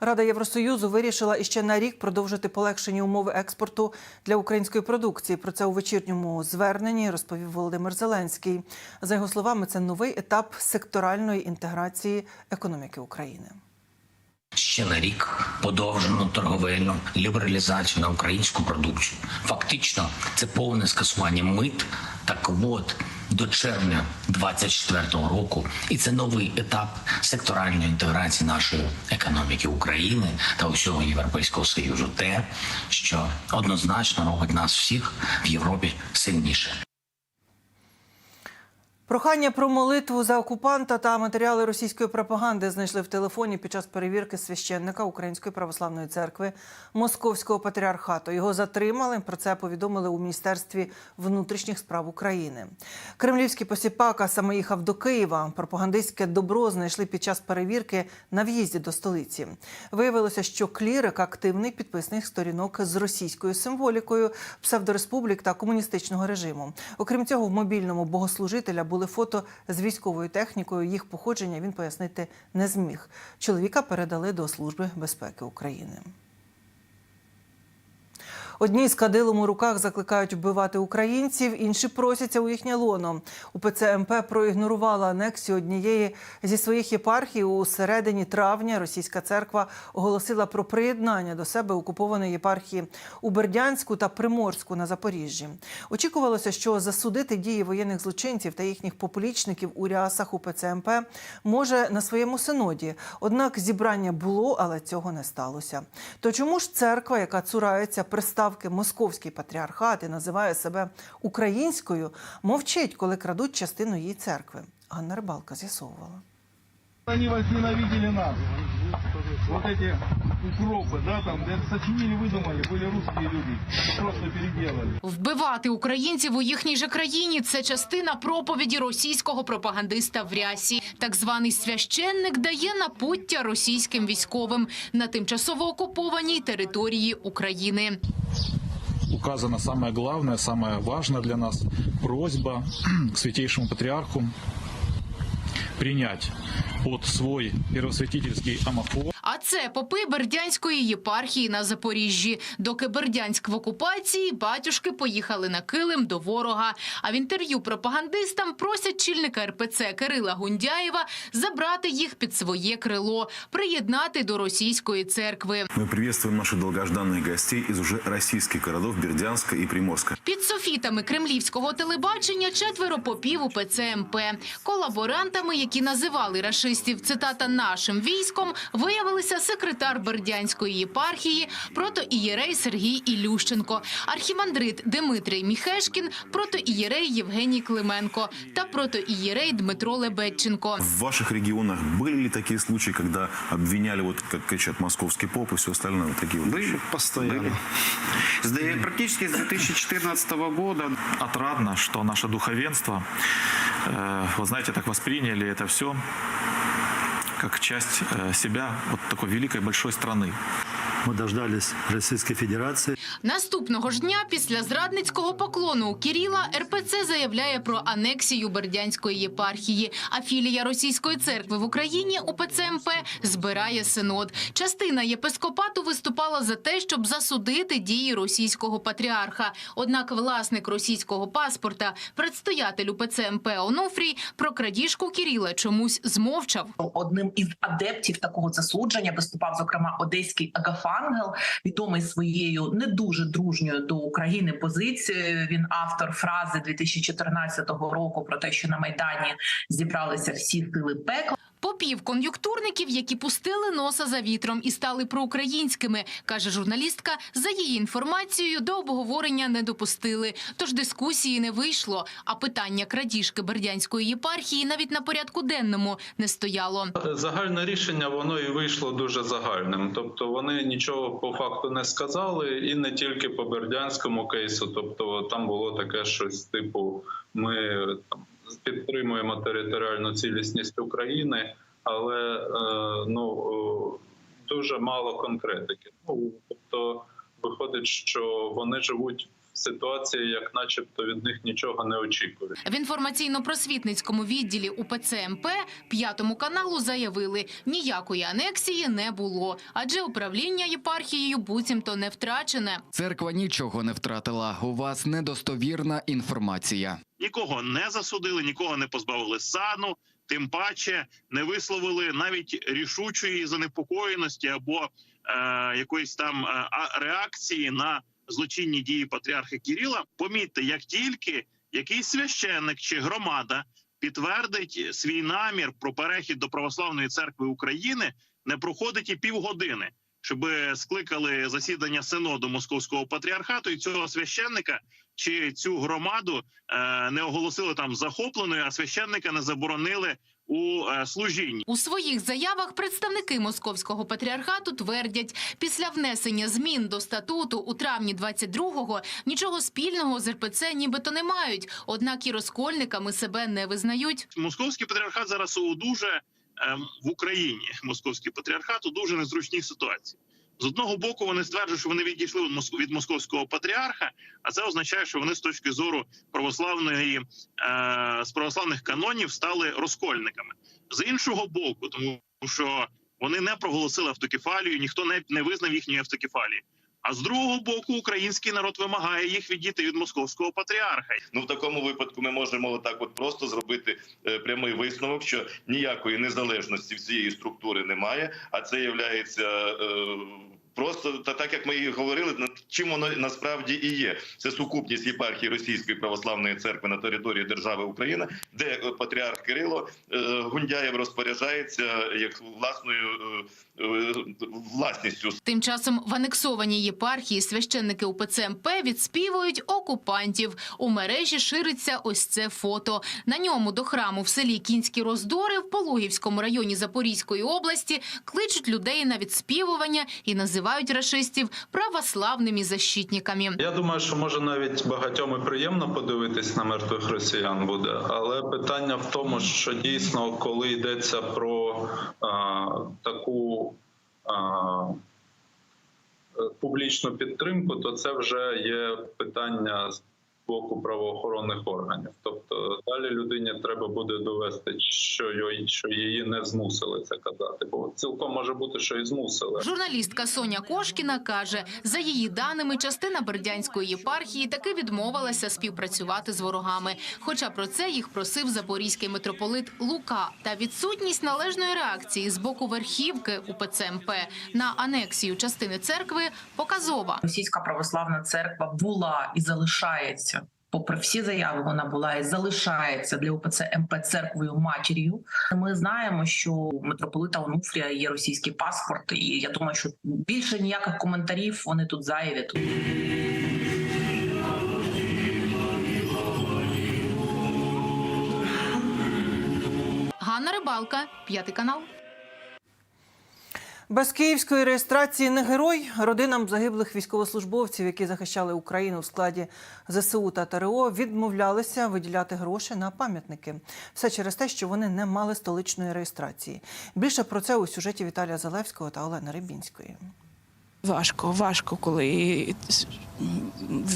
Рада Євросоюзу вирішила іще на рік продовжити полегшені умови експорту для української продукції. Про це у вечірньому зверненні розповів Володимир Зеленський. За його словами, це новий етап секторальної інтеграції економіки України. Ще на рік подовжену торговельну лібералізацію на українську продукцію. Фактично, це повне скасування мит та квот до червня 2024 року, і це новий етап секторальної інтеграції нашої економіки України та усього Європейського союзу. Те, що однозначно робить нас всіх в Європі сильніше. Прохання про молитву за окупанта та матеріали російської пропаганди знайшли в телефоні під час перевірки священника Української православної церкви Московського патріархату. Його затримали. Про це повідомили у міністерстві внутрішніх справ України. Кремлівський посіпака саме їхав до Києва. Пропагандистське добро знайшли під час перевірки на в'їзді до столиці. Виявилося, що клірик активний підписник сторінок з російською символікою, псевдореспублік та комуністичного режиму. Окрім цього, в мобільному богослужителя були фото з військовою технікою. Їх походження він пояснити не зміг. Чоловіка передали до Служби безпеки України. Одні з кадилом у руках закликають вбивати українців, інші просяться у їхнє лоно. УПЦ МП проігнорувала анексію однієї зі своїх єпархій. У середині травня російська церква оголосила про приєднання до себе окупованої єпархії у Бердянську та Приморську на Запоріжжі. Очікувалося, що засудити дії воєнних злочинців та їхніх поплічників у рясах УПЦ МП може на своєму синоді. Однак зібрання було, але цього не сталося. То чому ж церква, яка цурається приставки Московський патріархат і називає себе українською, мовчить, коли крадуть частину її церкви? Ганна Рибалка з'ясовувала. Они возненавидели нас. Вот эти укропы, да, там, это сочинили, выдумали, были русские люди. Просто переделали. Вбивати українців у їхній же країні це частина проповіді російського пропагандиста в рясі. Так званий священник дає напуття російським військовим на тимчасово окупованій території України. указано самое главное, самая важная для нас просьба к святейшему патриарху принять под свой первосвятительский амофор це попи Бердянської єпархії на Запоріжжі. Доки Бердянськ в окупації, батюшки поїхали на килим до ворога. А в інтерв'ю пропагандистам просять чільника РПЦ Кирила Гундяєва забрати їх під своє крило, приєднати до російської церкви. Мы приветствуем наших долгожданных гостей из уже российских городов Бердянска и Приморска. Під софітами кремлівського телебачення четверо попів у ПЦМП. Колаборантами, які називали рашистів цитата нашим військом, виявилися секретар Бердянської єпархії, протоієрей Сергій Ілющенко, архімандрит Дмитрий Міхешкін, протоієрей Євгеній Клименко та протоієрей Дмитро Лебедченко. В ваших регионах были ли такие случаи, когда обвиняли, вот как кричат, московский поп и все остальное? Вот такие вот Были вещи? постоянно. С- да, Практически с 2014 года Отрадно, что наше духовенство, э, вы знаете, так восприняли это все как часть э, себя вот такой великой большой страны. Мы дождались Российской Федерации. Наступного ж дня після зрадницького поклону у Кіріла РПЦ заявляє про анексію Бердянської єпархії. А філія російської церкви в Україні УПЦ МП збирає синод. Частина єпископату виступала за те, щоб засудити дії російського патріарха. Однак власник російського паспорта, предстоятель УПЦ МП Онуфрій, про крадіжку Кіріла чомусь змовчав. одним із адептів такого засудження виступав зокрема одеський Агафангел, відомий своєю не дуже дружньою до України позицією. Він автор фрази 2014 року про те, що на майдані зібралися всі сили пекла. Попів кон'юнктурників, які пустили носа за вітром і стали проукраїнськими, каже журналістка. За її інформацією, до обговорення не допустили. Тож дискусії не вийшло. А питання крадіжки бердянської єпархії навіть на порядку денному не стояло. Загальне рішення воно і вийшло дуже загальним. Тобто вони нічого по факту не сказали, і не тільки по бердянському кейсу. Тобто там було таке щось типу: ми там підтримуємо територіальну цілісність України, але е, ну е, дуже мало конкретики. Ну тобто, виходить, що вони живуть ситуації, як начебто від них нічого не очікують. В інформаційно-просвітницькому відділі УПЦ МП п'ятому каналу заявили, ніякої анексії не було, адже управління єпархією буцімто не втрачене. Церква нічого не втратила. У вас недостовірна інформація. нікого не засудили, нікого не позбавили сану, тим паче не висловили навіть рішучої занепокоєності або е, якоїсь там е, реакції на злочинні дії патріарха Кіріла. Помітьте, як тільки якийсь священник чи громада підтвердить свій намір про перехід до православної церкви України, не проходить і півгодини. Щоб скликали засідання синоду московського патріархату і цього священника чи цю громаду е, не оголосили там захопленою, а священника не заборонили у е, служінні. У своїх заявах представники московського патріархату твердять, після внесення змін до статуту у травні 22-го нічого спільного з РПЦ нібито не мають. Однак і розкольниками себе не визнають. Московський патріархат зараз у дуже в Україні. Московський патріархат у дуже незручній ситуації. З одного боку, вони стверджують, що вони відійшли від московського патріарха, а це означає, що вони з точки зору православної е, з православних канонів стали розкольниками. З іншого боку, тому що вони не проголосили автокефалію, ніхто не, не визнав їхньої автокефалії. А з другого боку, український народ вимагає їх відійти від московського патріарха. Ну в такому випадку ми можемо так от просто зробити е, прямий висновок, що ніякої незалежності в цієї структури немає, а це є просто та так як ми і говорили, чим воно насправді і є. Це сукупність єпархії Російської православної церкви на території держави Україна, де е, патріарх Кирило е, Гундяєв розпоряджається як власною е, власністю Тим часом в анексованій єпархії священники УПЦ МП відспівують окупантів. У мережі шириться ось це фото. На ньому до храму в селі Кінські Роздори в Пологівському районі Запорізької області кличуть людей на відспівування і називають рашистів православними защитниками. Я думаю, що може навіть багатьом і приємно подивитись на мертвих росіян буде, але питання в тому, що дійсно, коли йдеться про а, таку а, публічну підтримку, то це вже є питання боку правоохоронних органів. Тобто далі людині треба буде довести, що її, що її не змусили це казати, бо цілком може бути, що і змусили. Журналістка Соня Кошкіна каже, за її даними, частина Бердянської єпархії таки відмовилася співпрацювати з ворогами. Хоча про це їх просив запорізький митрополит Лука. Та відсутність належної реакції з боку верхівки УПЦ МП на анексію частини церкви показова. Російська православна церква була і залишається. Попри всі заяви, вона була і залишається для УПЦ МП церквою матір'ю. Ми знаємо, що у митрополита Онуфрія є російський паспорт, і я думаю, що більше ніяких коментарів вони тут зайві. Ганна Рибалка, п'ятий канал. Без київської реєстрації не герой родинам загиблих військовослужбовців, які захищали Україну в складі ЗСУ та ТРО, відмовлялися виділяти гроші на пам'ятники. Все через те, що вони не мали столичної реєстрації. Більше про це у сюжеті Віталія Залевського та Олени Рибінської. Важко, важко, коли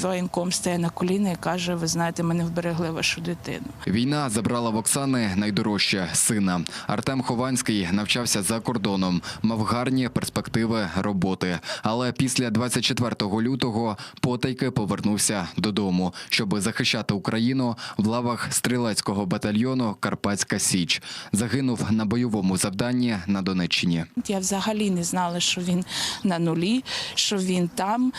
воєнком стає на коліна і каже: ви знаєте, ми не вберегли вашу дитину. Війна забрала в Оксани найдорожче сина. Артем Хованський навчався за кордоном, мав гарні перспективи роботи. Але після 24 лютого потайки повернувся додому, щоб захищати Україну в лавах стрілецького батальйону Карпатська Січ. Загинув на бойовому завданні на Донеччині. Я взагалі не знала, що він на нулі, що він там.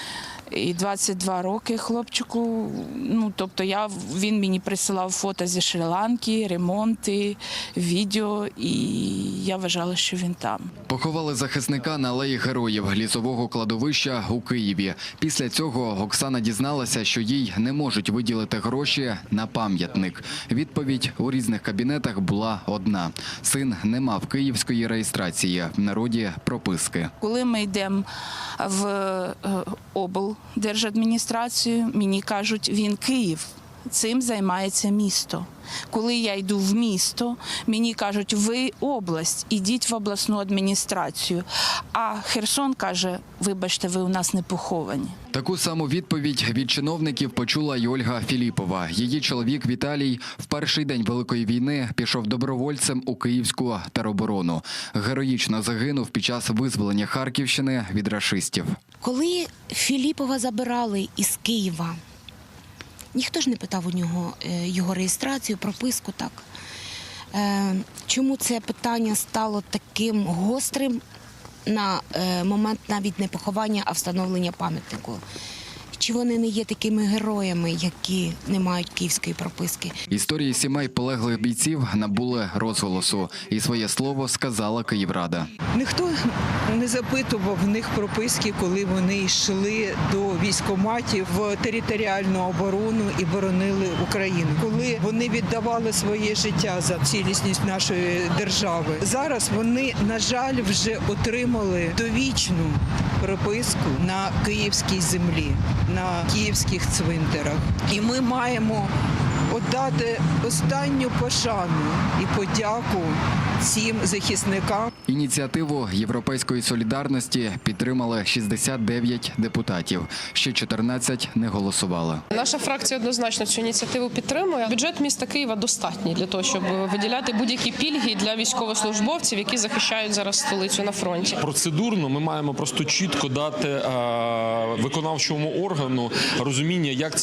І 22 роки хлопчику. Ну тобто, я він мені присилав фото зі Шрі-Ланки, ремонти, відео, і я вважала, що він там. Поховали захисника на алеї героїв лісового кладовища у Києві. Після цього Оксана дізналася, що їй не можуть виділити гроші на пам'ятник. Відповідь у різних кабінетах була одна: син не мав київської реєстрації в народі прописки. Коли ми йдемо в е, облдержадміністрацію, мені кажуть, він Київ. Цим займається місто. Коли я йду в місто, мені кажуть, ви область, ідіть в обласну адміністрацію. А Херсон каже, вибачте, ви у нас не поховані. Таку саму відповідь від чиновників почула й Ольга Філіпова. Її чоловік Віталій в перший день великої війни пішов добровольцем у Київську тероборону. Героїчно загинув під час визволення Харківщини від рашистів. Коли Філіпова забирали із Києва, ніхто ж не питав у нього е, його реєстрацію, прописку так. Е, Чому це питання стало таким гострим на е, момент навіть не поховання, а встановлення пам'ятнику? Чи вони не є такими героями, які не мають київської прописки? Історії сімей полеглих бійців набули розголосу, і своє слово сказала Київрада. Ніхто не запитував в них прописки, коли вони йшли до військоматів в територіальну оборону і боронили Україну, коли вони віддавали своє життя за цілісність нашої держави. Зараз вони, на жаль, вже отримали довічну прописку на київській землі, на київських цвинтарах. І ми маємо отдати останню пошану і подяку цим захисникам. Ініціативу Європейської солідарності підтримали 69 депутатів. Ще 14 не голосували. Наша фракція однозначно цю ініціативу підтримує. Бюджет міста Києва достатній для того, щоб виділяти будь-які пільги для військовослужбовців, які захищають зараз столицю на фронті. Процедурно ми маємо просто чітко дати е, виконавчому органу розуміння, як це